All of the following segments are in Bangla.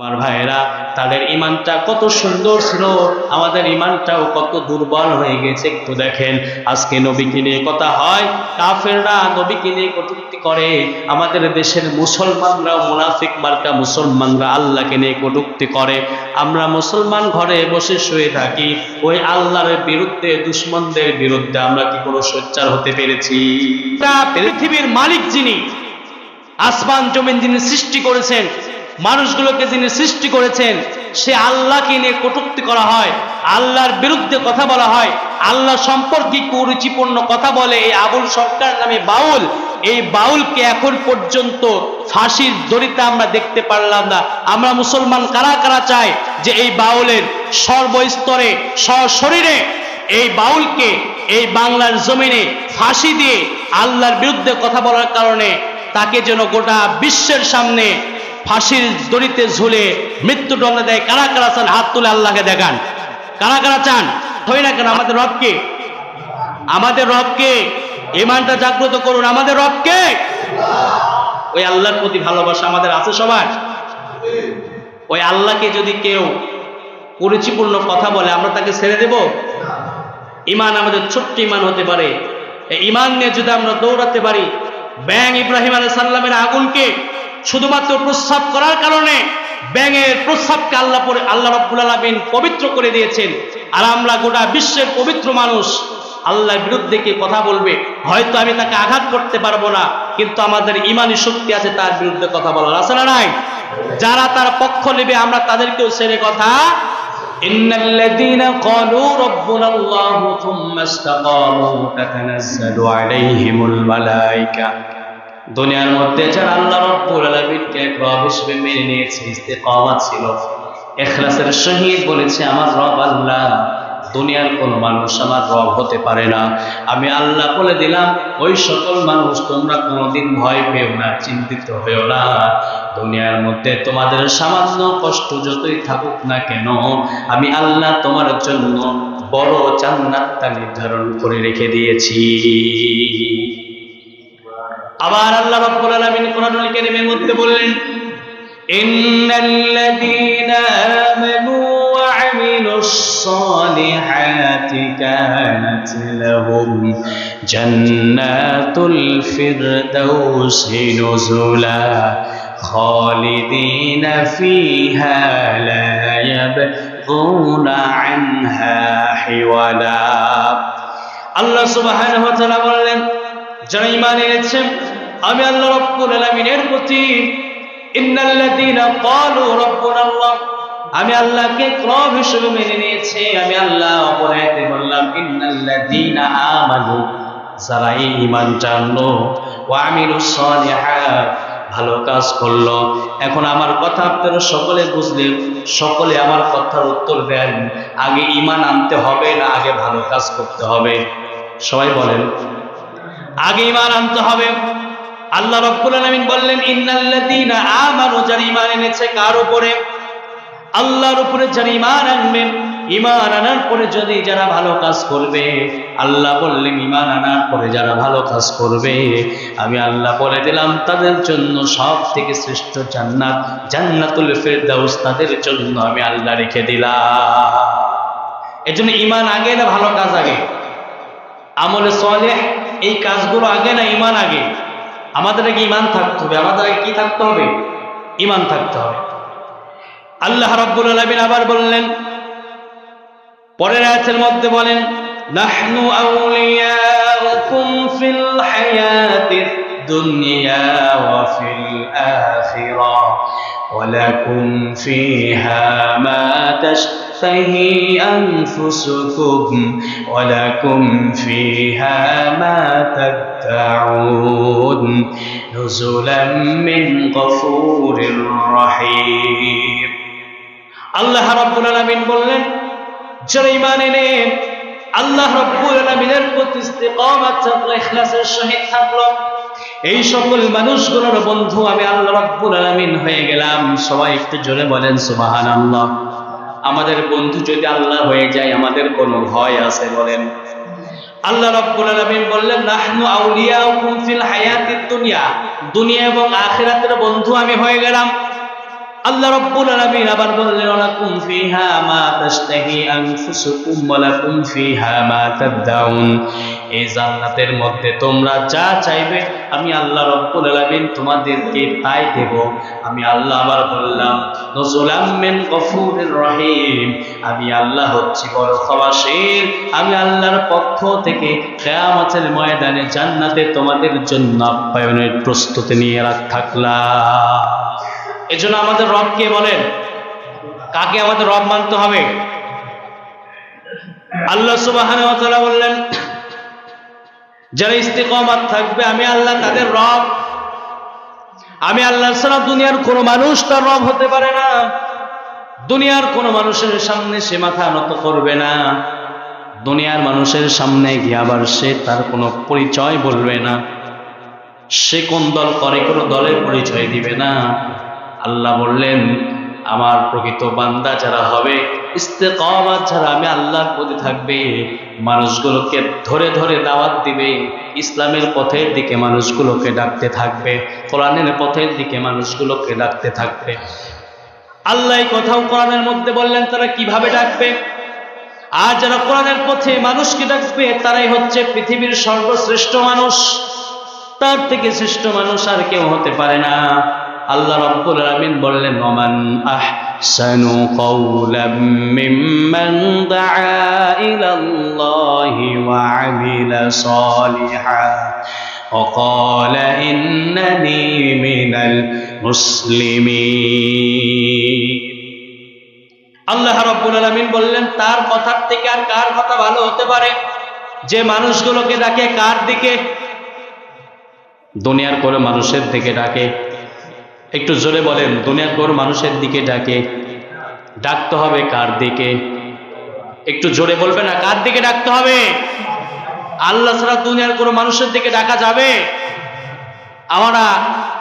আমার ভাইয়েরা, তাদের ইমানটা কত সুন্দর ছিল, আমাদের ইমানটাও কত দুর্বল হয়ে গেছে। একটু দেখেন, আজকে নবীকে নিয়ে কথা হয়, কাফেররা নবীকে নিয়ে কটূক্তি করে, আমাদের দেশের মুসলমানরাও মুনাফিক মার্কা মুসলমানরা আল্লাহকে নিয়ে কটূক্তি করে। আমরা মুসলমান ঘরে বসে শুয়ে থাকি, ওই আল্লাহর বিরুদ্ধে, দুশ্মনদের বিরুদ্ধে আমরা কি কোনো সোচ্চার হতে পেরেছি? পৃথিবীর মালিক যিনি, আসমান জমিন যিনি সৃষ্টি করেছেন মানুষগুলোকে যিনি সৃষ্টি করেছেন, সে আল্লাহকে নিয়ে কটুক্তি করা হয়, আল্লাহর বিরুদ্ধে কথা বলা হয় আল্লাহ সম্পর্কে কুরুচিপূর্ণ কথা বলে এই আবুল সরকার নামে বাউল। এই বাউলকে এখন পর্যন্ত ফাঁসির দড়িতে আমরা দেখতে পারলাম না। আমরা মুসলমান কারা কারা চাই যে এই বাউলের সর্বস্তরে, সশরীরে এই বাউলকে এই বাংলার জমিনে ফাঁসি দিয়ে আল্লাহর বিরুদ্ধে কথা বলার কারণে তাকে যেন গোটা বিশ্বের সামনে ফাঁসির দড়িতে ঝুলে মৃত্যুদণ্ড দেয়। কারা কারা চান? হাত তুলে আল্লাহকে দেখান। কারা কারা চান? হই না কেন? আমাদের রবকে আমাদের রবকে ইমানটা জাগ্রত করুন। আমাদের রবকে ওই আল্লাহর প্রতি ভালোবাসা আমাদের আছে সবার? ওই আল্লাহকে যদি কেউ কুরুচিপূর্ণ কথা বলে, আমরা তাকে ছেড়ে দেব? ইমান আমাদের ছোট্ট ইমান হতে পারে। ইমান নিয়ে যদি আমরা দৌড়াতে পারি, ব্যাং ইব্রাহিম আলাই সাল্লামের আগুনকে শুধুমাত্র প্রস্রাব করার কারণে ব্যাঙের প্রস্রাবকে আল্লাহ পরে আল্লাহ রব্বুল আলমিন পবিত্র করে দিয়েছেন আর আমরা গোটা বিশ্বের পবিত্র মানুষ আল্লাহর বিরুদ্ধে কে কথা বলবে হয়তো আমি তাকে আঘাত করতে পারবো না কিন্তু আমাদের ইমানি শক্তি আছে তার বিরুদ্ধে কথা বলার আছে না নাই যারা তার পক্ষ নেবে আমরা তাদেরকেও ছেড়ে কথা إن الذين قالوا ربنا الله ثم استقاموا تتنزل عليهم الملائكة দুনিয়ার মধ্যে যারা আল্লাহ রব্বুল আলামিনকে এক রব হিসেবে মেনে নিয়েছে, ইস্তেকামাত ছিল, ইখলাসের সহিত বলেছে, আমার রব আল্লাহ, দুনিয়ার কোন মানুষ আমার রব হতে পারে না। আমি আল্লাহ বলে দিলাম, ওই সকল মানুষ তোমরা কোনোদিন ভয় পেও না, চিন্তিত হয়েও না। দুনিয়ার মধ্যে তোমাদের সামান্য কষ্ট যতই থাকুক না কেন, আমি আল্লাহ তোমার জন্য বড় জান্নাতটা নির্ধারণ করে রেখে দিয়েছি। আবার আল্লাহ রাব্বুল আলামিন কোরআনুল কারীমের মধ্যে বললেন, ইন্নাল্লাযীনা আমানু ওয়া আমিলুস সালিহাতি কানাত লাহুম জান্নাতুল ফিরদাউসি নুজুলা, খালিদিন ফিহা লা ইয়াবগুন আনহা হিওয়ালা। আল্লাহ সুবহানাহু ওয়া তাআলা বললেন, যারা ঈমান এনেছে আমি আল্লাহ রাব্বুল আলামিনের প্রতি, ইন্নাল্লাযীনা ক্বালু রাব্বুনা আল্লাহ আমি আল্লাহকে রব হিসেবে মেনে নিয়েছি। আমি আল্লাহ অপরাধে বললাম, ইন্নাল্লাযীনা যারা ঈমান জানলো ওয়া আমিলুস সালিহাত ভালো কাজ করল। এখন আমার কথা আপনারা সকলে বুঝলেন সকলে আমার কথার উত্তর দেন। আগে ঈমান আনতে হবে না আগে ভালো কাজ করতে হবে? সবাই বলেন, আগে ইমান আনতে হবে। আল্লাহ রব্বুল আলামিন বললেন, ইন্নাল্লাযীনা আমানু যারা ঈমান এনেছে কার উপরে? আল্লাহর উপরে যারা ঈমান আনবে ঈমান আনার পরে যদি যারা ভালো কাজ করবে, আল্লাহ বললেন, ঈমান আনার পরে যারা ভালো কাজ করবে, আমি আল্লাহ বলে দিলাম, তাদের জন্য সব থেকে শ্রেষ্ঠ জান্নাত, জান্নাতুল ফেরদাউস তাদের জন্য আমি আল্লাহ রেখে দিলাম। এজন্য ঈমান আগে না ভালো কাজ আগে? আমলে সলেহ, এই কাজগুলো আগে না ইমান আগে? আমাদের আগে ইমান থাকতে হবে, আমাদের আগে কি থাকতে হবে? ইমান থাকতে হবে। আল্লাহ রব্বুল আলমিন আবার বললেন, পরের আয়াতের মধ্যে বলেন, নাহনু আউলিয়াউকুম ফিল হায়াতিদ দুনিয়া ওয়া ফিল আখিরা, ওয়া লাকুম ফিহা মা তাশা تشتهي أنفسكم ولكم فيها ما تدعون نزلا من غفور رحيم আল্লাহ রাব্বুল আলামিন বললেন যারা ঈমান এনে আল্লাহ রাব্বুল আলামিনের প্রতি ইস্তিকামাত থাকলো ইখলাসের সহিত থাকলো এই সকল মানুষগুলোর বন্ধু আমি আল্লাহ রাব্বুল আলামিন হয়ে গেলাম সবাই একটু জোরে বলেন সুবহানাল্লাহ আমাদের বন্ধু যদি আল্লাহ হয়ে যায়, আমাদের কোনো ভয় আছে বলেন। আল্লাহ রাব্বুল আলামিন বললেন, নাহনু আউলিয়াউকুম ফিল হায়াতিদ দুনিয়া। দুনিয়া এবং আখিরাতের বন্ধু আমি হয়ে গেলাম। আল্লাহ রব্বুল আলামিন আবার বললেন, ওয়ালাকুম ফিহা মা তাশতাহি আনফুসুকুম, ওয়ালাকুম ফিহা মা তাদদাউন। এই জান্নাতের মধ্যে তোমরা যা চাইবে, আমি আল্লাহ রব্বুল আলামিন তোমাদেরকে তাই দেব। আমি আল্লাহ আবার বললাম, নজুলাম মিন গফুরির রহিম। আমি আল্লাহ হচ্ছি বড় ক্ষমাশীল আমি আল্লাহর পক্ষ থেকে কিয়ামতের ময়দানে জান্নাতে তোমাদের জন্য আপ্যায়নের প্রস্তুতি নিয়ে রাখ থাকলাম। এজন্য আমাদের রবকে বলেন, কাকে আমাদের রব মানতে হবে? আল্লাহ সুবাহানে বললেন যারা ইস্তেকমাত থাকবে, আমি আল্লাহ তাদের রব। আমি আল্লাহ ছাড়া দুনিয়ার কোনো মানুষ তার রব হতে পারে না। দুনিয়ার কোনো মানুষের সামনে সে মাথা নত করবে না। দুনিয়ার মানুষের সামনে গিয়ে আবার সে তার কোনো পরিচয় বলবে না। সে কোন দল করে, কোনো দলের পরিচয় দিবে না। আল্লাহ বললেন আমার প্রকৃত বান্দা যারা হবে, ইস্তেকামাত যারা আমি আল্লাহর প্রতি থাকবে, মানুষগুলোকে ধরে ধরে দাওয়াত দিবে, ইসলামের পথের দিকে মানুষগুলোকে ডাকতে থাকবে, কোরআনের পথের দিকে মানুষগুলোকে ডাকতে থাকবে। আল্লাহ কথাও কোরআনের মধ্যে বললেন, তারা কীভাবে ডাকবে? আর যারা কোরআনের পথে মানুষকে ডাকবে, তারাই হচ্ছে পৃথিবীর সর্বশ্রেষ্ঠ মানুষ। তার থেকে শ্রেষ্ঠ মানুষ আর কেউ হতে পারে না। আল্লাহ রাব্বুল আলামিন বললেন ওমান আহসানু কওলাম মিম্মান দাআ ইলাল্লাহি ওয়া আমিলা সালিহা وقال إنني من المسلمين আল্লাহ রাব্বুল আলামিন বললেন তার কথার থেকে আর কার কথা ভালো হতে পারে যে মানুষগুলোকে ডাকে কার দিকে দুনিয়ার কোনো মানুষের দিকে ডাকে একটু জোরে বলেন, দুনিয়ার কোন মানুষের দিকে ডাকে। ডাকতে হবে কার দিকে? একটু জোরে বলবে না, কার দিকে ডাকতে হবে? আল্লাহ ছাড়া দুনিয়ার কোনো মানুষের দিকে ডাকা যাবে? আমরা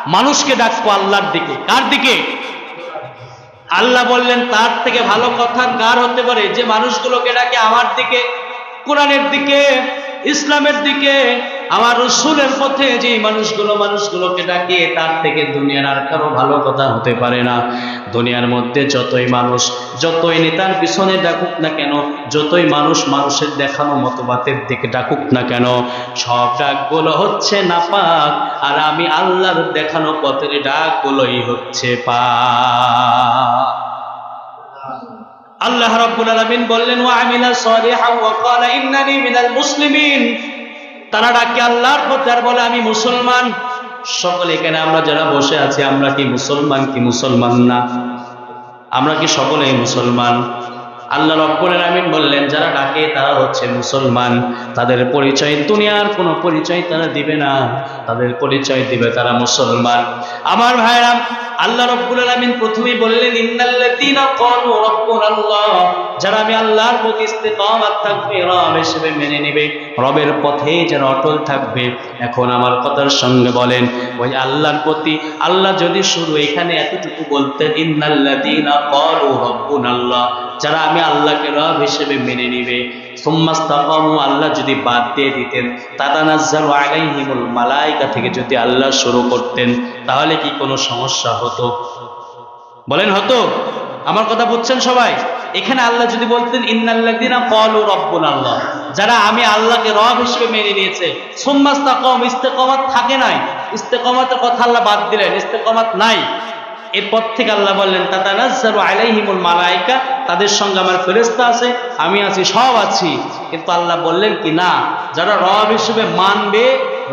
মানুষকে ডাকবো আল্লাহর দিকে। কার দিকে? আল্লাহ বললেন, তার থেকে ভালো কথা কার হতে পারে? যে মানুষগুলোকে ডাকে আমার দিকে, কোরআনের দিকে, ইসলামের দিকে আমার রসুলের পথে যে মানুষগুলো, মানুষগুলোকে ডাকে, তার থেকে দুনিয়ার আর কারও ভালো কথা হতে পারে না। দুনিয়ার মধ্যে যতই মানুষ, যতই নেতার পিছনে ডাকুক না কেন, যতই মানুষ মানুষের দেখানো মতবাদের দিকে ডাকুক না কেন, সব ডাকগুলো হচ্ছে নাপাক, আর আমি আল্লাহর দেখানো পথের ডাকগুলোই হচ্ছে পা আল্লাহ রাব্বুল আলামিন বললেন, ওয়া আমিলা সালিহান ওয়া ক্বালা ইন্নানি মিনাল মুসলিমিন। তারা ডাকে আল্লাহর পথে আর বলে, আমি মুসলমান। সকলে এখানে, আমরা যারা বসে আছি, আমরা কি মুসলমান কি মুসলমান না? আমরা কি সকলেই মুসলমান? আল্লাহ রব্বুল আলামিন বললেন, যারা ডাকে তারা হচ্ছে মুসলমান। তাদের পরিচয় দুনিয়ার কোনো পরিচয় তারা দিবে না। তাদের পরিচয় দিবে তারা মুসলমান। আমার ভাইরা, আল্লাহ রব্বুল আলামিন প্রথমেই বললেন, ইন্নাল্লাযীনা ক্বালু রাব্বুনাল্লাহ। যারা আমি আল্লাহর প্রতি থাকবে, রব হিসেবে মেনে নেবে। রবের পথে যারা অটল থাকবে। এখন আমার কথার সঙ্গে বলেন, ওই আল্লাহর প্রতি, আল্লাহ যদি শুরু এখানে এতটুকু বলতেন, ইন্নাল্লাযীনা ক্বালু রাব্বুনাল্লাহ। যারা আমি আল্লাহকে রব হিসেবে মেনে নিবে। আল্লাহ যদি বাদ দিয়ে দিতেন, তাতানাজ্জালু আলাইহিমুল মালাইকা থেকে যদি আল্লাহ শুরু করতেন, তাহলে কি কোনো সমস্যা হতো? বলেন হতো? আমার কথা বুঝছেন সবাই? এখানে আল্লাহ যদি বলতেন যারা আমি আল্লাহকে রব হিসেবে মেনে নিয়েছে। সুম্মাস্তাকাম ইস্তেকামাত থাকে নাই। ইস্তেকামাতের কথা আল্লাহ বাদ দিলেন, ইস্তেকামাত নাই। এরপর থেকে আল্লাহ বললেন, তাতানাজ্জালু আলাইহিমুল মালাইকা তাদের সঙ্গে আমার ফেরেশতা আছে, আমি আছি, সব আছি। কিন্তু আল্লাহ বললেন কি, না, যারা রব হিসেবে মানবে,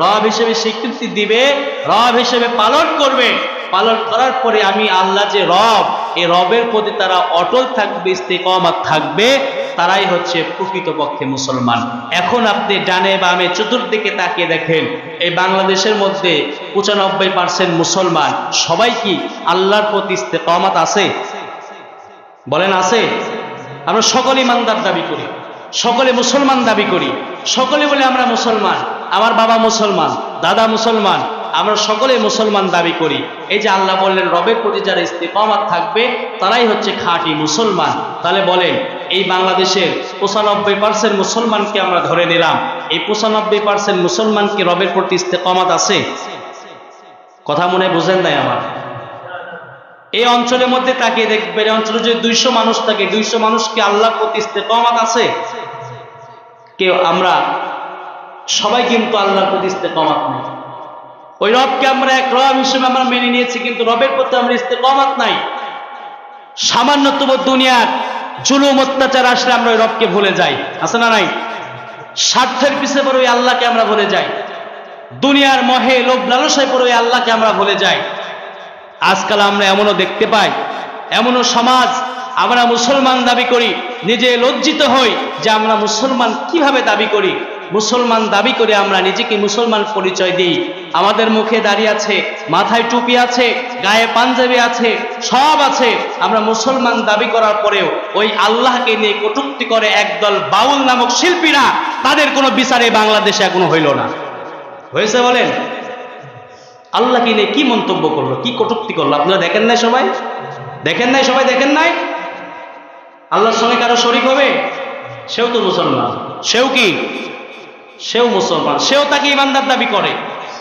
রব হিসেবে স্বীকৃতি দিবে, রব হিসেবে পালন করবে, পালন করার পরে আমি আল্লাহ যে রব এই রবের প্রতি তারা অটল থাকবে, ইস্তেকমাত থাকবে তারাই হচ্ছে প্রকৃতপক্ষে মুসলমান। এখন আপনি ডানে বামে চতুর্দিকে তাকিয়ে দেখেন, এই বাংলাদেশের মধ্যে পঁচানব্বই পার্সেন্ট মুসলমান। সবাই কি আল্লাহর প্রতি ইস্তেকামাত আছে? বলেন আছে। আমরা সকলে ইমানদার দাবি করি, সকলে মুসলমান দাবি করি, সকলে বলে আমরা মুসলমান, আমার বাবা মুসলমান, দাদা মুসলমান, আমরা সকলে মুসলমান দাবি করি। এই যে আল্লাহ বললেন, রবের প্রতি যারা ইস্তেকামাত থাকবে, তারাই হচ্ছে খাঁটি মুসলমান। তাহলে বলেন এই বাংলাদেশের পঁচানব্বই পার্সেন্ট মুসলমানকে আমরা ধরে নিলাম। এই পঁচানব্বই পার্সেন্ট মুসলমানকে রবের প্রতি ইস্তেকামাত আছে? কথা মনে বুঝেন নাই আমার? এই অঞ্চলের মধ্যে তাকিয়ে দেখবেন, এই অঞ্চলে যদি দুইশো মানুষ থাকে, দুইশো মানুষ কি আল্লাহ প্রতি ইস্তেকমাত আছে? কেউ, আমরা সবাই কিন্তু আল্লাহর প্রতি ইস্তেকমাত নেই। ওই রবকে আমরা এক রব হিসেবে আমরা মেনে নিয়েছি, কিন্তু রবের প্রতি আমরা ইস্তেকমাত নাই। সামান্যতম দুনিয়ার জুলুম, অত্যাচার আসলে আমরা ওই রবকে ভুলে যাই। আছে না নাই? স্বার্থের পিছে পরে ওই আল্লাহকে আমরা ভুলে যাই। দুনিয়ার মহে লোভ লালসায় পরে ওই আল্লাহকে আমরা ভুলে যাই। আজকাল আমরা এমনও দেখতে পাই, এমনও সমাজ আমরা মুসলমান দাবি করি, নিজে লজ্জিত হই যে আমরা মুসলমান কীভাবে দাবি করি। মুসলমান দাবি করে আমরা নিজেকে মুসলমান পরিচয় দিই। আমাদের মুখে দাঁড়িয়ে আছে, মাথায় টুপি আছে, গায়ে পাঞ্জাবি আছে, সব আছে। আমরা মুসলমান দাবি করার পরেও ওই আল্লাহকে নিয়ে কটুক্তি করে একদল বাউল নামক শিল্পীরা তাদের কোনো বিচারে বাংলাদেশে এখনও হইল না। হয়েছে বলেন? আল্লাহকে নিয়ে কি মন্তব্য করল, কি কটুক্তি করল? আপনারা দেখেন নাই সবাই? দেখেন নাই সবাই? দেখেন নাই? আল্লাহর সঙ্গে কারও শরিক হবে? সেও তো মুসলমান। সেও কি? সেও মুসলমান, সেও তাকে ইমানদার দাবি করে,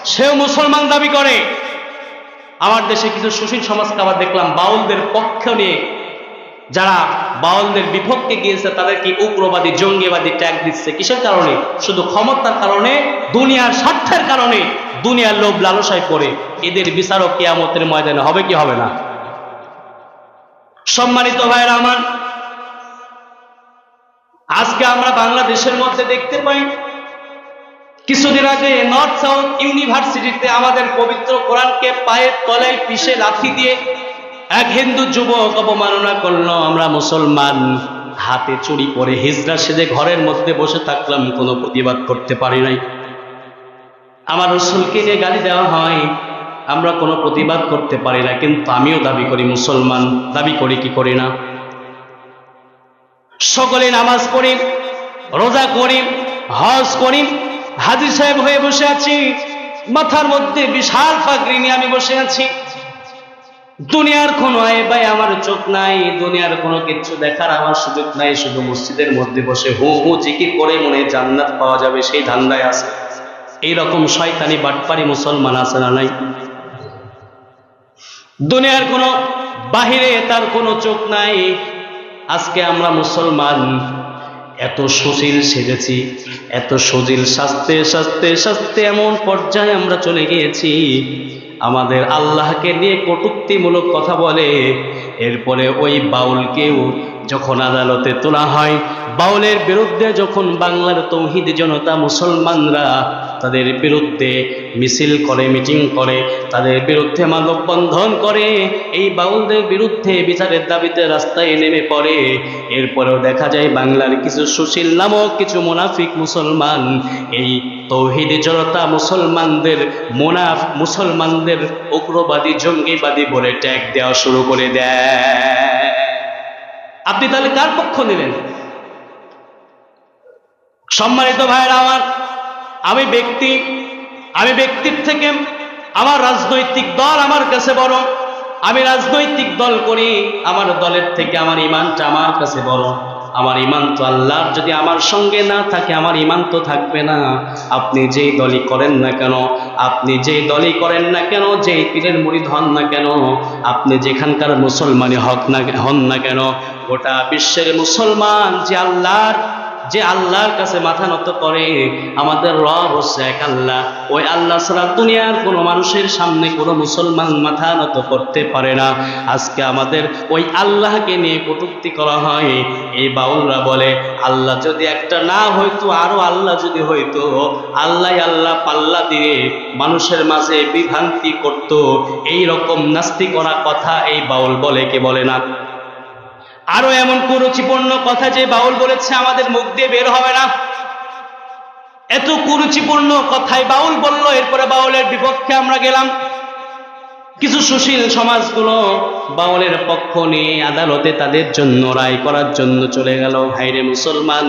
সেও মুসলমান দাবি করে। আমার দেশে কিছু সুশীল সমাজকে আবার দেখলাম বাউলদের পক্ষ নিয়ে যারা বাউলদের বিপক্ষে গিয়েছে তাদেরকে উগ্রবাদী, জঙ্গিবাদী ট্যাগ দিচ্ছে? কিসের কারণে? শুধু ক্ষমতার কারণে? দুনিয়ার স্বার্থের কারণে? দুনিয়ার লোভ লালসায় পড়ে। এদের বিচারক কেয়ামতের ময়দানে হবে কি হবে না? সম্মানিত ভাইরা আমার, আজকে আমরা বাংলাদেশের মধ্যে দেখতে পাই কিছুদিন আগে নর্থ সাউথ ইউনিভার্সিটিতে আমাদের পবিত্র কোরআনকে পায়ের তলায় পিষে লাথি দিয়ে এক হিন্দু যুবক অবমাননা করল, আমরা মুসলমান। হাতে চুরি পরে হিজড়া সেজে ঘরের মধ্যে বসে থাকলাম, কোনো প্রতিবাদ করতে পারি নাই। আমার রসুলকে নিয়ে গালি দেওয়া হয়, আমরা কোনো প্রতিবাদ করতে পারি না, কিন্তু আমিও দাবি করি, মুসলমান, দাবি করি কি করি না? সকলে নামাজ পড়ি, রোজা করি, হজ করি হাজির সাহেব হয়ে বসে আছি। মাথার মধ্যে বিশাল পাগড়ি নিয়ে আমি বসে আছি। দুনিয়ার কোনো আয় ভাই আমার চোখ নাই, দুনিয়ার কোনো কিছু দেখার আমার সুযোগ নাই, শুধু মসজিদের মধ্যে বসে হু হু জিকির করে মনে জান্নাত পাওয়া যাবে, সেই ধান্দায় আছে। এইরকম শয়তানি বাটপারি মুসলমান আছে না নাই? দুনিয়ার কোনো বাহিরে তার কোনো চোখ নাই। আজকে আমরা মুসলমান এত সুশীল সেজেছি, এত সজিল সাজতে সাজতে সাজতে এমন পর্যায়ে আমরা চলে গিয়েছি। আমাদের আল্লাহকে নিয়ে কটুক্তিমূলক কথা বলে, এরপরে ওই বাউলকেও যখন আদালতে তোলা হয় বাউলের বিরুদ্ধে যখন বাংলার তৌহিদ জনতা মুসলমানরা তাদের বিরুদ্ধে মিছিল করে, মিটিং করে, তাদের বিরুদ্ধে মানববন্ধন করে, এই বাউলদের বিরুদ্ধে বিচারের দাবিতে রাস্তায় নেমে পড়ে। এরপরেও দেখা যায় বাংলার কিছু সুশীল নামক, কিছু মুনাফিক মুসলমান, এই তৌহিদ জনতা মুসলমানদের মুনাফ, মুসলমানদের উগ্রবাদী, জঙ্গিবাদী বলে ট্যাগ দেওয়া শুরু করে দেয়। আপনি তাহলে কার পক্ষ নেবেন সম্মানিত ভাইয়েরা আমার, আমি ব্যক্তি, আমি ব্যক্তির থেকে আমার রাজনৈতিক দল আমার কাছে বড়, আমি রাজনৈতিক দল করি, আমার দলের থেকে আমার ইমানটা আমার কাছে বড়। আমার ইমান তো আল্লাহর, যদি আমার সঙ্গে না থাকে, আমার ইমান তো থাকবে না। আপনি যেই দলই করেন না কেন, আপনি যেই দলই করেন না কেন, যেই পীরের মুড়িদ হন না কেন, আপনি যেখানকার মুসলমানই হক না, হন না কেন, গোটা বিশ্বের মুসলমান যে আল্লাহর যে আল্লাহর কাছে মাথা নত করে, আমাদের রব হচ্ছে এক আল্লাহ। ওই আল্লাহ ছাড়া দুনিয়ার কোনো মানুষের সামনে কোনো মুসলমান মাথা নত করতে পারে না। আজকে আমাদের ওই আল্লাহকে নিয়ে কটুক্তি করা হয়। এই বাউলরা বলে, আল্লাহ যদি একটা না হইতো, আরও আল্লাহ যদি হইতো। আল্লাহ আল্লাহ পাল্লা দিয়ে মানুষের মাঝে বিভ্রান্তি করত। এই রকম নাস্তি করা কথা এই বাউল বলে, কে বলে না? আরও এমন কুরুচিপূর্ণ কথা যে বাউল বলেছে, আমাদের মুখ দিয়ে বের হবে না। এত কুরুচিপূর্ণ কথায় বাউল বলল, এরপরে বাউলের বিপক্ষে আমরা গেলাম। কিছু সুশীল সমাজগুলো বাউলের পক্ষ নিয়ে আদালতে তাদের জন্য রায় করার জন্য চলে গেল। ভাইরে মুসলমান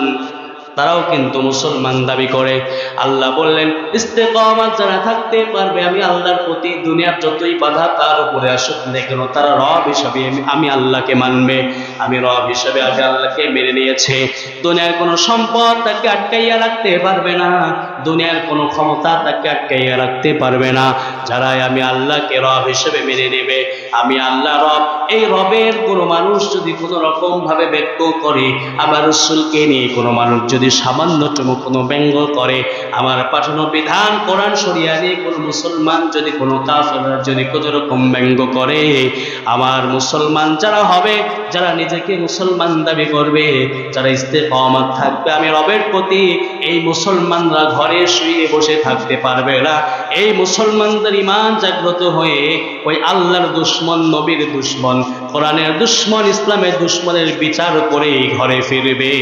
তারাও কিন্তু মুসলমান দাবি করে। আল্লাহ বললেন, ইস্তেকামাত যারা থাকতে পারবে, আমি আল্লাহর প্রতি দুনিয়ার যতই বাধা তার উপরে আসুক না কেন তারা রব হিসাবে আমি- আমি আল্লাহকে মানবে। আমি রব হিসাবে আগে আল্লাহকে মেনে নিয়েছে। দুনিয়ার কোনো সম্পদ তাকে আটকাইয়া রাখতে পারবে না। দুনিয়ার কোনো ক্ষমতা তাকে আটকাইয়া রাখতে পারবে না। যারাই আমি আল্লাহকে রব হিসেবে মেনে নেবে, আমি আল্লাহ রব। এই রবের কোনো মানুষ যদি কোনো রকম ভাবে ব্যক্ত করে, আমার রসুলকে নিয়ে কোনো মানুষ যদি সামান্যতম কোনো ব্যঙ্গ করে, আমার পাঠানো বিধান কোরআন সরিয়া নিয়ে কোনো মুসলমান যদি কোনো কাফেররা যদি কোনো রকম ব্যঙ্গ করে, আমার মুসলমান যারা হবে, যারা নিজেকে মুসলমান দাবি করবে, যারা ইস্তেকামাত থাকবে, আমি রবের প্রতি এই মুসলমানরা ঘরে শুয়ে বসে থাকতে পারবে না। এই মুসলমানদের ইমান জাগ্রত হয়ে ওই আল্লাহর দুশ্মন, নবীর দুশ্মন, কোরআনের দুশ্মন, ইসলামের দুশ্মনের বিচার করে ঘরে ফিরবে।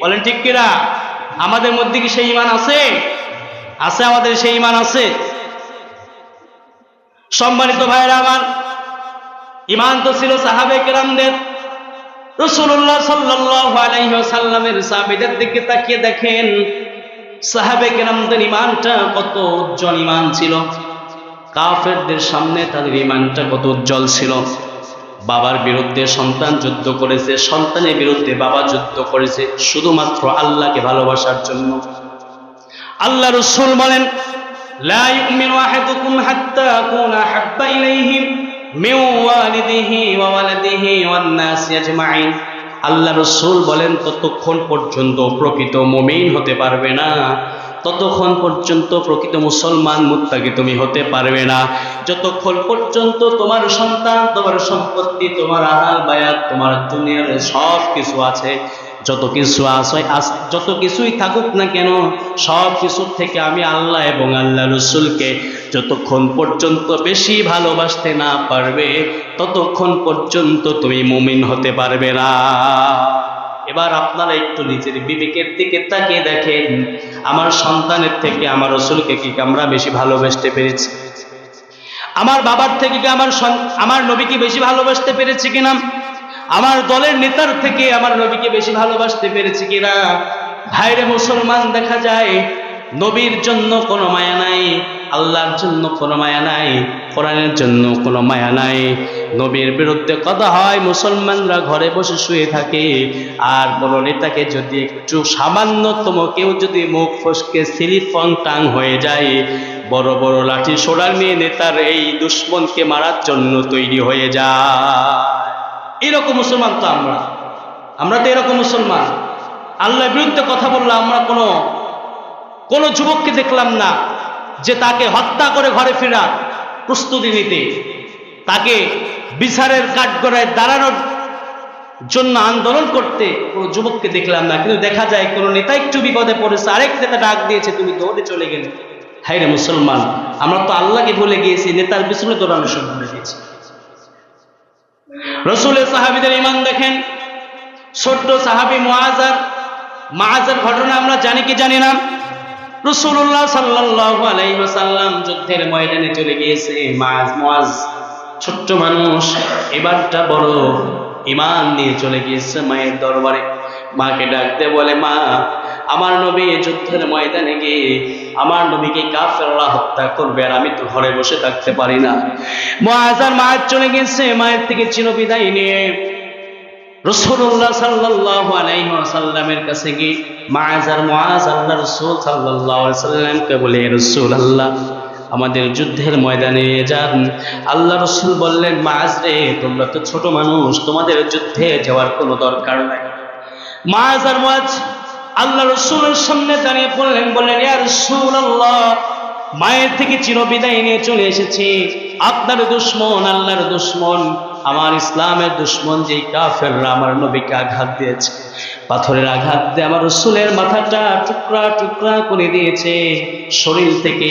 বলেন ঠিক কিনা? আমাদের মধ্যে কি সেই ইমান আছে? আছে আমাদের সেই ইমান আছে? সম্মানিত ভাইরা আমার ইমান তো ছিল সাহাবে কেরামদের। রসুল্লাহ সাল্লাহ সাল্লামের সাহাবিদের দিকে তাকিয়ে দেখেন সাহাবে কেরামদের ইমানটা কত উজ্জ্বল ইমান ছিল। কাফেরদের সামনে তাদের ইমানটা কত উজ্জ্বল ছিল। বাবার বিরুদ্ধে সন্তান যুদ্ধ করেছে, সন্তানের বিরুদ্ধে বাবা যুদ্ধ করেছে, শুধুমাত্র আল্লাহকে ভালোবাসার জন্য। আল্লাহ রসুল বলেন মিন ওয়ালিদিহি ওয়া ওয়ালাদিহি ওয়ান নাস আজমাইন। আল্লাহ রসুল বলেন, ততক্ষণ পর্যন্ত প্রকৃত মমিন হতে পারবে না। ততক্ষণ পর্যন্ত প্রকৃত মুসলমান মুত্তাকি তুমি হতে পারবে না। যতক্ষণ পর্যন্ত তোমার সন্তান, তোমার সম্পত্তি, তোমার আহাল বায়াত, তোমার দুনিয়ার সব কিছু আছে যত কিছু আস- যত কিছুই থাকুক না কেন, সব কিছুর থেকে আমি আল্লাহ এবং আল্লাহ রসুলকে যতক্ষণ পর্যন্ত বেশি ভালোবাসতে না পারবে, ততক্ষণ পর্যন্ত তুমি মুমিন হতে পারবে না। এবার আপনারা একটু নিজের বিবেকের দিকে তাকিয়ে দেখেন, আমার সন্তানের থেকে আমার রসুলকে কি আমরা বেশি ভালোবাসতে পেরেছি? আমার বাবার থেকে কি আমার আমার নবীকে বেশি ভালোবাসতে পেরেছি কিনা? আমার দলের নেতার থেকে আমার নবীকে বেশি ভালোবাসতে পেরেছি কিনা? ভাইরে মুসলমান, দেখা যায় নবীর জন্য কোনো মায়া নাই, আল্লাহর জন্য কোনো মায়া নাই, কোরআনের জন্য কোনো মায়া নাই। নবীর বিরুদ্ধে কথা হয়, মুসলমানরা ঘরে বসে শুয়ে থাকে। আর কোনো নেতাকে যদি একটু সামান্যতম, কেউ যদি মুখ ফসকে সিলিফং টাং হয়ে যায়, বড় বড় লাঠি সোড়া নিয়ে নেতার এই দুশ্মনকে মারার জন্য তৈরি হয়ে যায়। এরকম মুসলমান তো আমরা। আমরা তো এরকম মুসলমান। আল্লাহর বিরুদ্ধে কথা বললে আমরা কোনো কোনো যুবককে দেখলাম না যে তাকে হত্যা করে ঘরে ফেরার প্রস্তুতি নিতে। তাকে বিচারের কাঠগড়ায় দাঁড়ানোর জন্য আন্দোলন করতে কোনো যুবককে দেখলাম না। কিন্তু দেখা যায় কোনো নেতা একটু বিপদে পড়েছে, আরেক নেতা ডাক দিয়েছে, তুমি দৌড়ে চলে গেলে। হাই রে মুসলমান, আমরা তো আল্লাহকে ভুলে গিয়েছি, নেতার পিছনে দৌড়ানো শুরু করে দিয়েছি রসুলের সাহাবিদের ইমান দেখেন। ছোট্ট সাহাবি মুআজার মাহাজার ঘটনা আমরা জানি কি জানি না? রসুল্লাহ সাল্লাল্লাহু আলাইহি ওয়াসাল্লাম যুদ্ধের ময়দানে চলে গিয়েছে। মাজ মুআজ, ছোট্ট মানুষ, এবারটা বড় ইমান নিয়ে চলে গিয়েছে মায়ের দরবারে। মাকে ডাকতে বলে, মা আমার নবী যুদ্ধের ময়দানে গিয়ে আমার নবীকে কাফেররা হত্যা করবে আর আমি তো ঘরে বসে থাকতে পারি না। মুআজার মায়ের চলে গেছে, মায়ের থেকে চিরবিদায় নিয়ে আমাদের যুদ্ধের ময়দানে যান। আল্লাহ রসুল বললেন মাআজ রে, তোমরা তো ছোট মানুষ, তোমাদের যুদ্ধে যাওয়ার কোনো দরকার নাই। মাআজ আর মুআজ আল্লাহ রসুলের সামনে দাঁড়িয়ে পড়লেন বললেন, ইয়া আল্লাহ মায়ের থেকে চিরবিদায় নিয়ে চলে এসেছি। আপনার দুশ্মন, আল্লাহর দুশ্মন, আমার ইসলামের দুশ্মন যে কাফেররা আমার নবীকে আঘাত দিয়েছে। পাথরের আঘাত দিয়ে আমার রসুলের মাথাটা টুকরা টুকরা করে দিয়েছে। শরীর থেকে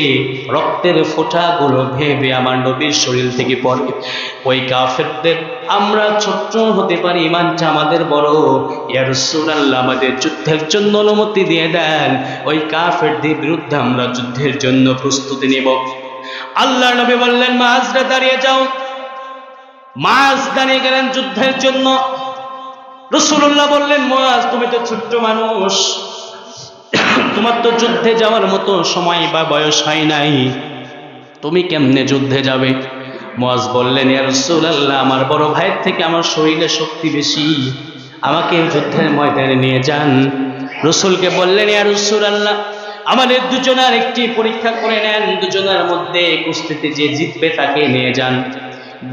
রক্তের ফোঁটাগুলো ভেবে আমার নবীর শরীর থেকে পড়ে। ওই কাফেরদের আমরা ছোট্ট হতে পারি, ইমানটা আমাদের বড়। ইয়া রাসূলুল্লাহ, আমাদের যুদ্ধের জন্য অনুমতি দিয়ে দেন। ওই কাফেরদের বিরুদ্ধে আমরা যুদ্ধের জন্য প্রস্তুতি নেব। আল্লাহ নবী বললেন মাঝরে দাঁড়িয়ে যাও। মাছ দাঁড়িয়ে গেলেন যুদ্ধের জন্য। রসুল্লাহ বললেন মাজ তুমি তো ছোট্ট মানুষ। তোমার তো যুদ্ধে যাওয়ার মতো সময় বা বয়স হয় নাই। তুমি কেমনে যুদ্ধে যাবে? মোয়াজ বললেন, ইয়া রাসূলুল্লাহ, আমার বড় ভাইয়ের থেকে আমার শরীরে শক্তি বেশি। আমাকে যুদ্ধের ময়দানে নিয়ে যান। রসুলকে বললেন, ইয়া রাসূলুল্লাহ, আমাদের দুজনের একটি পরীক্ষা করে নেন। দুজনের মধ্যে কুস্তিতে যে জিতবে তাকে নিয়ে যান।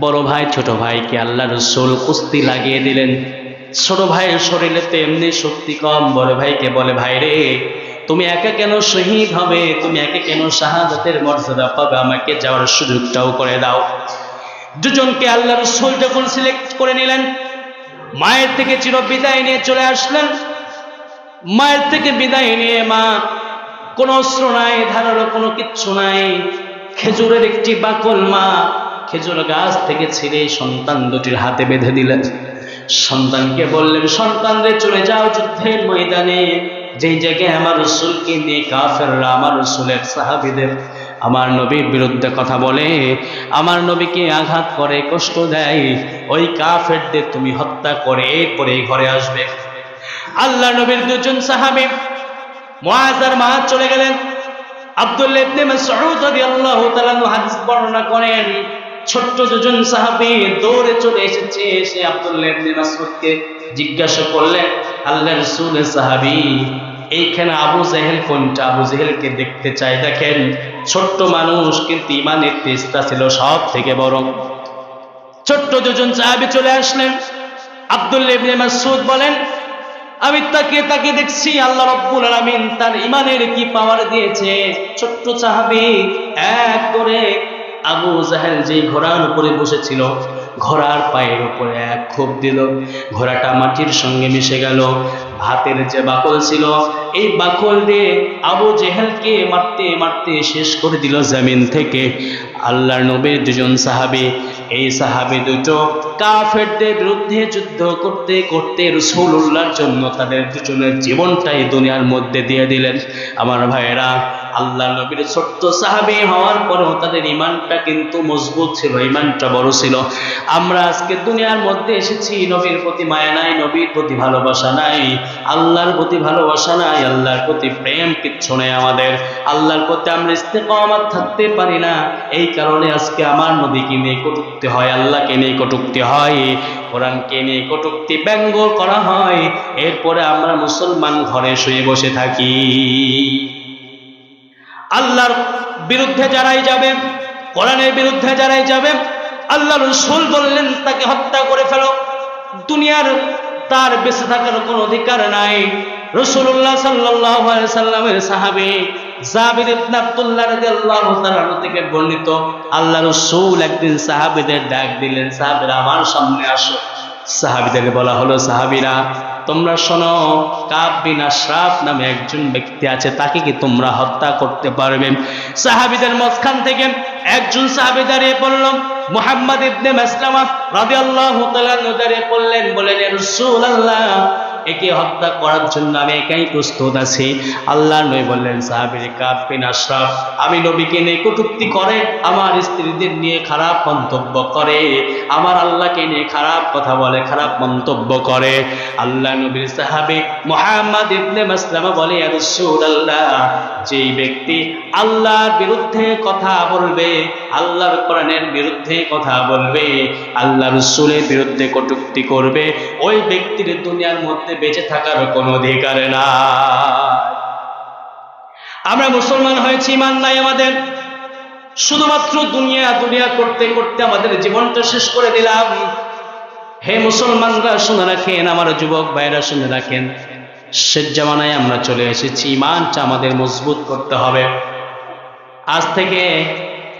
বড় ভাই, ছোট ভাইকে আল্লাহ রসুল কুস্তি লাগিয়ে দিলেন। ছোট ভাইয়ের শরীরে তো এমনি শক্তি কম, বড় ভাইকে বলে, ভাই রে, তুমি একা কেন শহীদ হবে? তুমি একা কেন শাহাদাতের মর্যাদা পাবে? আমাকে যাওয়ার সুযোগটাও করে দাও। দুজনকে আল্লাহ রসুল যখন সিলেক্ট করে নিলেন, মায়ের থেকে চির বিদায় নিয়ে চলে আসলেন। মায়ের থেকে বিদায় নিয়ে মা, কোনো অস্ত্র নাই, ধারালো কোনো কিচ্ছু নাই। খেজুরের একটি বাকল মা, খেজুর গাছ থেকে ছিঁড়ে সন্তান দুটির হাতে বেঁধে দিলেন। সন্তানকে বললেন সন্তান রে চলে যাও যুদ্ধের ময়দানে। যেই জায়গায় আমার রসুলকে নিয়ে কাফেররা, আমার রসুলের সাহাবিদের, আমার নবীর বিরুদ্ধে কথা বলে, আমার নবীকে আঘাত করে, কষ্ট দেয়, ওই কাফেরদের তুমি হত্যা করে এরপরে ঘরে আসবে। আল্লাহ নবীর দুজন সাহাবী মুআজ আর মাহাজ চলে গেলেন। আব্দুল্লাহ ইবনে হাদিস বর্ণনা করেন ছোট্ট দুজন সাহাবী দৌড়ে চলে এসেছে। এসে আব্দুল্লাহ ইবনে মাসউদকে জিজ্ঞাসা করলেন, আল্লাহ রাসূলের সাহাবী, এইখানে আবু জেহেল কোনটা? আবু জেহেলকে দেখতে চাই। দেখেন, ছোট্ট মানুষ কিন্তু ইমানের তেজটা ছিল সব থেকে বড়। ছোট্ট দুজন সাহাবী চলে আসলেন। আব্দুল্লাহ ইবনে মাসউদ বলেন, আমি তাকে তাকে দেখছি, আল্লাহ রব্বুল আলামিন তার ইমানের কি পাওয়ার দিয়েছে? ছোট্ট সাহাবী এক করে আবু জাহেল যেই ঘোড়ার উপরে বসেছিল, ঘোড়ার পায়ের উপরে এক খোপ দিল। ঘোড়াটা মাটির সঙ্গে মিশে গেল। ভাতের যে বাকল ছিল এই বাকল দিয়ে আবু জেহেলকে মারতে মারতে শেষ করে দিল জমিন থেকে। আল্লাহর নবীর দুজন সাহাবী, এই সাহাবী দুটো কাফেরদের বিরুদ্ধে যুদ্ধ করতে করতে রসুল্লাহর জন্য তাদের দুজনের জীবনটাই দুনিয়ার মধ্যে দিয়ে দিলেন। আমার ভাইয়েরা আল্লাহ নবীর ছোট্ট সাহাবী হওয়ার পরেও তাদের ইমানটা কিন্তু মজবুত ছিল, ইমানটা বড় ছিল। আমরা আজকে দুনিয়ার মধ্যে এসেছি, নবীর প্রতি মায়া নাই, নবীর প্রতি ভালোবাসা নাই, আল্লাহর প্রতি ভালোবাসা নাই। আল্লাহর প্রতি প্রেম কিচ্ছু নেই আমাদের। আল্লাহর প্রতি আমরা ইস্তেকামাত থাকতে পারি না। এই কারণে আজকে আমার নবীকে নিয়ে কটুক্তি হয়, আল্লাহকে নিয়ে কটুক্তি হয়, কোরআনকে নিয়ে কটুক্তি ব্যঙ্গ করা হয়। এরপরে আমরা মুসলমান ঘরে শুয়ে বসে থাকি। আল্লাহর বিরুদ্ধে যারাই যাবে, কোরআনের বিরুদ্ধে যারাই যাবে আল্লাহ রসুল বললেন, তাকে হত্যা করে ফেলো। দুনিয়ার তার বেঁচে থাকার কোনো অধিকার নাই। রসুল্লাহ সাল্লাহ সাল্লামের সাহাবি বর্ণিত আল্লাহ সাহাবীদের ডাক দিলেন আমার সামনে বলা হলো তোমরা শোনো নামে একজন ব্যক্তি আছে, তাকে কি তোমরা হত্যা করতে পারবে? সাহাবীদের মাঝখান থেকে একজন সাহাবী দাঁড়িয়ে পড়ল, মুহাম্মদ ইবনে মাসলামা রাদিয়াল্লাহু তাআলা দাঁড়িয়ে পড়লেন বলেন একে হত্যা করার জন্য আমি একাই প্রস্তুত আছি। আল্লাহ নবী বললেন, সাহাবীর কাব বিন আশরাফ, আমি নবীকে নিয়ে কটূক্তি করে, আমার স্ত্রীদের নিয়ে খারাপ মন্তব্য করে, আমার আল্লাহকে নিয়ে খারাপ কথা বলে, খারাপ মন্তব্য করে। আল্লাহ নবীর সাহাবী মুহাম্মদ ইবনে মাসলামা বলে রাসূলুল্লাহ, যেই ব্যক্তি আল্লাহর বিরুদ্ধে কথা বলবে, আল্লাহর কোরআনের বিরুদ্ধে কথা বলবে, আল্লাহ রসুলের বিরুদ্ধে কটুক্তি করবে, ওই ব্যক্তির দুনিয়ার মধ্যে বেঁচে থাকার কোনো অধিকার না আমরা মুসলমান হয়েছি, ইমান নাই আমাদের। শুধুমাত্র দুনিয়া দুনিয়া করতে করতে আমাদের জীবনটা শেষ করে দিলাম। হে মুসলমানরা, শুনে রাখেন, আমার যুবক ভাইরা শুনে রাখেন। শেষ জামানায় আমরা চলে এসেছি। ইমানটা আমাদের মজবুত করতে হবে। আজ থেকে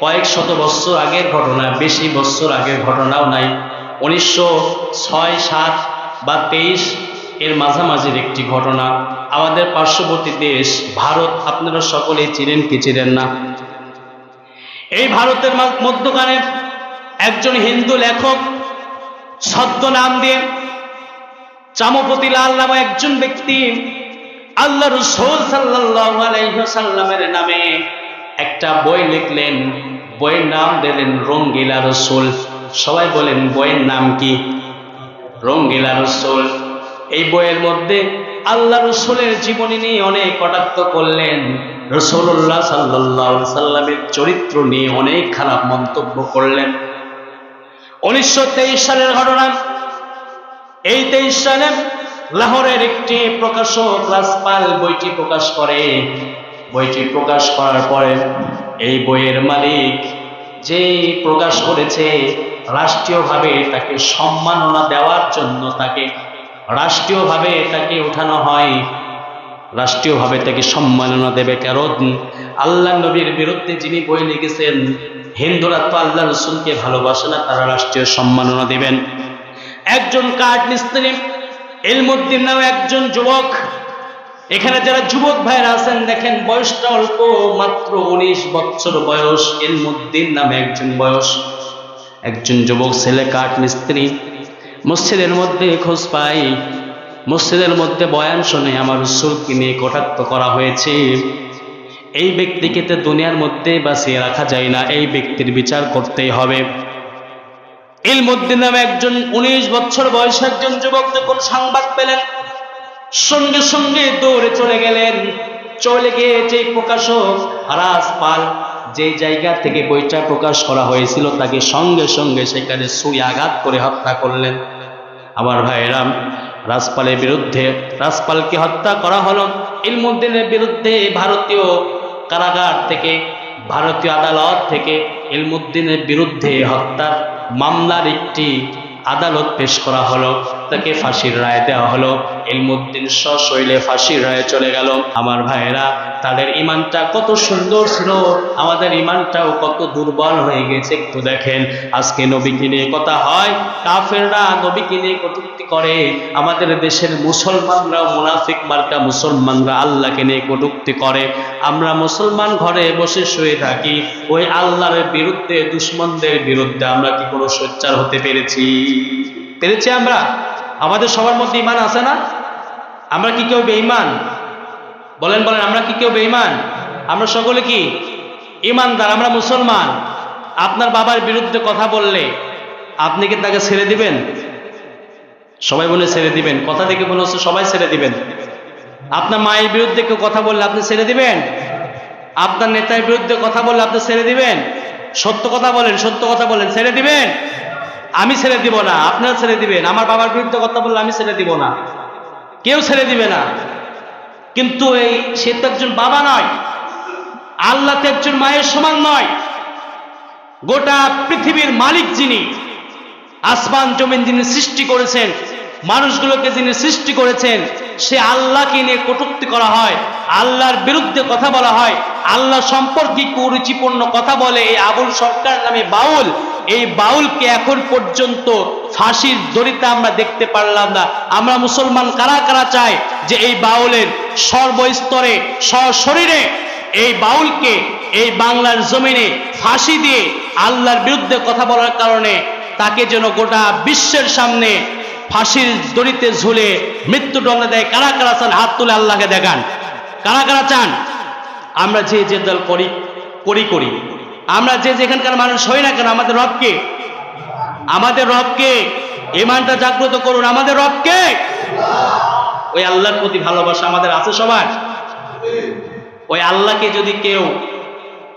কয়েক শত বছর আগের ঘটনা, বেশি বছর আগের ঘটনাও নাই। উনিশশো ছয়, সাত বা তেইশ এর মাঝামাঝির একটি ঘটনা। আমাদের পার্শ্ববর্তী দেশ, ভারত, আপনারা সকলেই চিনেন কি চিনেন না? এই ভারতের মধ্যখানে একজন হিন্দু লেখক ছদ্ম নাম দিয়ে চামপতি লাল নামে একজন ব্যক্তি আল্লাহ রসুল সাল্লামের নামে একটা বই লিখলেন। বইয়ের নাম দিলেন রঙ্গিলা রসুল। সবাই বলেন, বইয়ের নাম কি? রঙ্গিলা রসুল। এই বইয়ের মধ্যে আল্লাহ রসুলের জীবনী নিয়ে অনেক কটাক্ষ করলেন। রসুল্লাহ সাল্লাহ সাল্লামের চরিত্র নিয়ে অনেক খারাপ মন্তব্য করলেন। উনিশশো তেইশ সালের ঘটনা, এই তেইশ সালে লাহোরের একটি প্রকাশক রাজপাল বইটি প্রকাশ করে। বইটি প্রকাশ করার পরে এই বইয়ের মালিক যে প্রকাশ করেছে, রাষ্ট্রীয়ভাবে তাকে সম্মাননা দেওয়ার জন্য তাকে রাষ্ট্রীয়ভাবে তাকে উঠানো হয়। রাষ্ট্রীয়ভাবে তাকে সম্মাননা দেবে কারণ আল্লাহ নবীর বিরুদ্ধে যিনি বই লিখেছেন, হিন্দুরা তো আল্লাহ রসুলকে ভালোবাসে না, তারা রাষ্ট্রীয় সম্মাননা দেবেন। একজন কাঠ মিস্ত্রি এলমুদ্দিন নামে একজন যুবক, এখানে যারা যুবক ভাইরা আছেন, দেখেন বয়সটা অল্প, মাত্র উনিশ বছর বয়স এলমুদ্দিন নামে একজন বয়স। একজন যুবক, ছেলে কাঠ মিস্ত্রি মসজিদের মধ্যে খোঁজ পাই। মসজিদের মধ্যে বয়ান শুনে আমার রসুলকে নিয়ে কটাক্ত করা হয়েছে। এই ব্যক্তিকে তো দুনিয়ার মধ্যে বাঁচিয়ে রাখা যায় না, এই ব্যক্তির বিচার করতেই হবে। ইলমুদ্দিন নামে একজন উনিশ বছর বয়সে একজন যুবক যখন সংবাদ পেলেন, সঙ্গে সঙ্গে দৌড়ে চলে গেলেন। চলে গিয়ে যে প্রকাশক হারাস পাল যে জায়গা থেকে বইটা প্রকাশ করা হয়েছিল তাকে সঙ্গে সঙ্গে সেখানে সুই আঘাত করে হত্যা করলেন। আমার ভাইয়েরাম রাজপালের বিরুদ্ধে রাজপালকে হত্যা করা হলো ইলমুদ্দিনের বিরুদ্ধে ভারতীয় কারাগার থেকে, ভারতীয় আদালত থেকে ইলমুদ্দিনের বিরুদ্ধে হত্যার মামলার একটি আদালত পেশ করা হলো। তাকে ফাঁসির রায় দেওয়া হলো। ইলমুদ্দিন সশৈলে ফাঁসির রায়ে চলে গেল। আমার ভাইয়েরা, তাদের ইমানটা কত সুন্দর ছিল, আমাদের ইমানটাও কত দুর্বল হয়ে গেছে। একটু দেখেন, আজকে নবীকে নিয়ে কথা হয়, কাফেররা নবীকে নিয়ে কটূক্তি করে। আমাদের দেশের মুসলমানরা মুনাফিক মার্কা মুসলমানরা আল্লাহকে নিয়ে কটূক্তি করে। আমরা মুসলমান ঘরে বসে শুয়ে থাকি, ওই আল্লাহর বিরুদ্ধে, দুশ্মনদের বিরুদ্ধে আমরা কি কোনো সোচ্চার হতে পেরেছি? পেরেছি আমরা? আমাদের সবার মধ্যে ইমান আছে না? আমরা কি কেউ বেঈমান? বলেন বলেন, আমরা কি কেউ বেঈমান? আমরা সকলে কি ইমানদার আমরা মুসলমান। আপনার বাবার বিরুদ্ধে কথা বললে আপনি কি তাকে ছেড়ে দিবেন? সবাই বলে ছেড়ে দিবেন। কথা থেকে মনে হচ্ছে সবাই ছেড়ে দিবেন। আপনার মায়ের বিরুদ্ধে কেউ কথা বললে আপনি ছেড়ে দিবেন? আপনার নেতার বিরুদ্ধে কথা বললে আপনি ছেড়ে দিবেন? সত্য কথা বলেন, সত্য কথা বলেন, ছেড়ে দিবেন? আমি ছেড়ে দিব না, আপনারা ছেড়ে দিবেন। আমার বাবার বিরুদ্ধে কথা বললে আমি ছেড়ে দিব না। কেউ ছেড়ে দিবে না। কিন্তু এই সে তো একজন বাবা নয়, আল্লাহ তো একজন মায়ের সমান নয়। গোটা পৃথিবীর মালিক যিনি, আসমান জমিন যিনি সৃষ্টি করেছেন, মানুষগুলোকে যিনি সৃষ্টি করেছেন, সে আল্লাহকে নিয়ে কটুক্তি করা হয়, আল্লাহর বিরুদ্ধে কথা বলা হয়, আল্লাহ সম্পর্কে কুরুচিপূর্ণ কথা বলে এই আবুল সরকার নামে বাউল এই বাউলকে এখন পর্যন্ত ফাঁসির দড়িতে আমরা দেখতে পারলাম না। আমরা মুসলমান কারা কারা চাই যে এই বাউলের সর্বস্তরে, সশরীরে এই বাউলকে এই বাংলার জমিনে ফাঁসি দিয়ে আল্লাহর বিরুদ্ধে কথা বলার কারণে তাকে যেন গোটা বিশ্বের সামনে ফাঁসির দড়িতে ঝুলে মৃত্যুদণ্ড দেয়। কারা কারা চান? হাত তুলে আল্লাহকে দেখান। কারা কারা চান? আমরা যে যে দল করি করি করি। আমরা যে যেখানকার মানুষ হই না কেন, আমাদের রবকে আমাদের রবকে ইমানটা জাগ্রত করুন, আমাদের রবকে ওই আল্লাহর প্রতি ভালোবাসা আমাদের আছে সবার? ওই আল্লাহকে যদি কেউ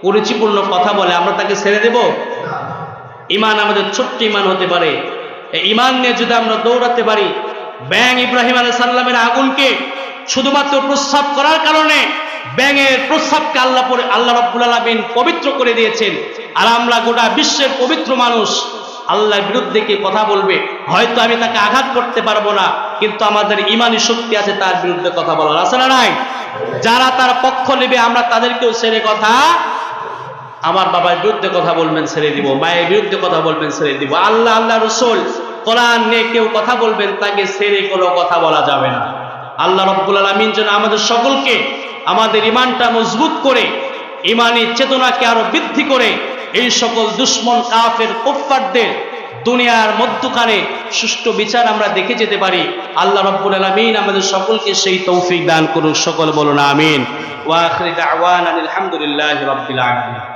পরিচিপূর্ণ কথা বলে, আমরা তাকে ছেড়ে দেব? ইমান আমাদের ছোট্ট ইমান হতে পারে। ইমান নিয়ে যদি আমরা দৌড়াতে পারি, ব্যাং ইব্রাহিম আলাই সাল্লামের আগুনকে শুধুমাত্র প্রস্রাব করার কারণে ব্যাঙের প্রস্রাবকে আল্লাহ পরে আল্লাহ রব্বুল আলমিন পবিত্র করে দিয়েছেন। আর আমরা গোটা বিশ্বের পবিত্র মানুষ, আল্লাহর বিরুদ্ধে কে কথা বলবে? হয়তো আমি তাকে আঘাত করতে পারব না, কিন্তু আমাদের ইমানি শক্তি আছে তার বিরুদ্ধে কথা বলার। আছে না নাই? যারা তার পক্ষ নেবে, আমরা তাদেরকেও ছেড়ে কথা, আমার বাবার বিরুদ্ধে কথা বলবেন, ছেড়ে দিব। মায়ের বিরুদ্ধে কথা বলবেন, ছেড়ে দিব। আল্লাহ আল্লাহ রসুল, কোরআন নিয়ে কেউ কথা বলবেন, তাকে ছেড়ে কোনো কথা বলা যাবে না। আল্লাহ রব্বুল আলমিন যেন আমাদের সকলকে আমাদের ইমানটা মজবুত করে ইমানের চেতনাকে আরও বৃদ্ধি করে, এই সকল দুশ্মন কাফের কুফফারদের দুনিয়ার মধ্যখানে সুষ্ঠু বিচার আমরা দেখে যেতে পারি। আল্লাহ রব্বুল আলমিন আমাদের সকলকে সেই তৌফিক দান করুন সকল বলুন আমিন। ওয়া আখিরি দাওয়ানা আলহামদুলিল্লাহি আলামিন।